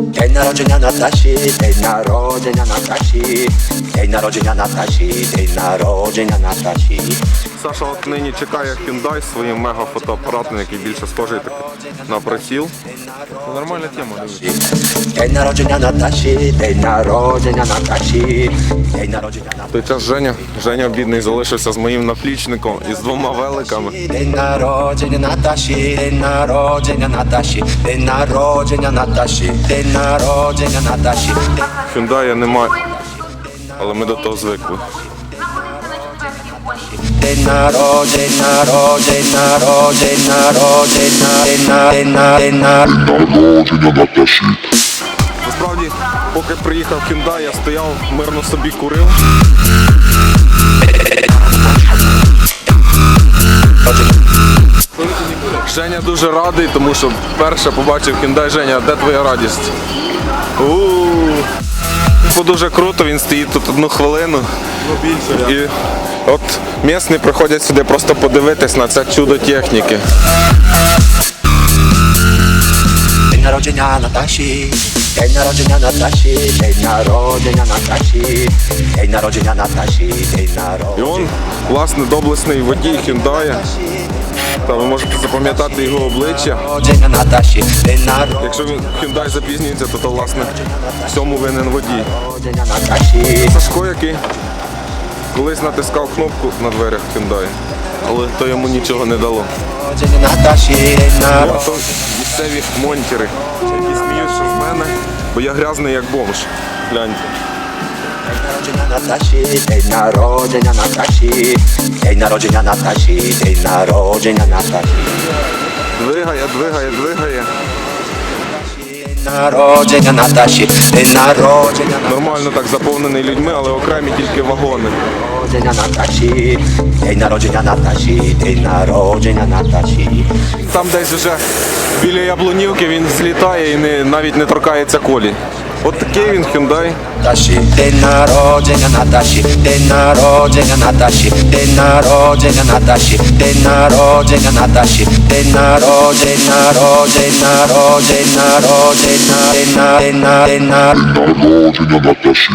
День народження Наташі, день народження Наташі, день народження Наташі, день народження Наташі. Саша от нині чекає Hyundai своїм мега фотоапаратом, який більше схожий так на приціл. Це нормальна тема. дивіться. День народження Наташі, день народження Наташі, день народження В той час Женя, Женя бідний залишився з моїм наплічником і з двома великами. День народження Наташі, день народження Наташі, день народження Наташі, день народження Наташі. Hyundai немає, але ми до того звикли. День народження, народження, народження, народження, день на- день на- день на- Насправді, поки приїхав Hyundai, я стояв, мирно собі курив. Женя дуже радий, тому що перше побачив Hyundai Женя, де твоя радість? У-у-у. Типу дуже круто, він стоїть тут одну хвилину. І от місні приходять сюди просто подивитись на це чудо техніки. День народження Наташі, день народження Наташі, день народження Наташі, день народження Наташі, день І народження. он, власне, доблесний водій Hyundai. Та ви можете запам'ятати його обличчя. Якщо він Hyundai запізнюється, то, то власне в цьому винен водій. Сашко, який колись натискав кнопку на дверях Hyundai, але то йому нічого не дало. Місцеві монтери, які сміються з мене, бо я грязний як бомж. Гляньте. Наташі, день народження Наташі, день народження Наташі, день народження Наташі. Двигає, двигає, двигає. День народження Наташі, день народження Нормально так заповнений людьми, але окремі тільки вагони. народження Наташі, день народження Наташі, день народження Наташі. Там десь вже біля яблунівки він злітає і не, навіть не торкається колі. От такий він Hyundai. Наташі, день народження Наташі, день народження Наташі, день народження Наташі, день народження Наташі, день народження, народження, народження, народження, день на- день на- день на- народження Наташі.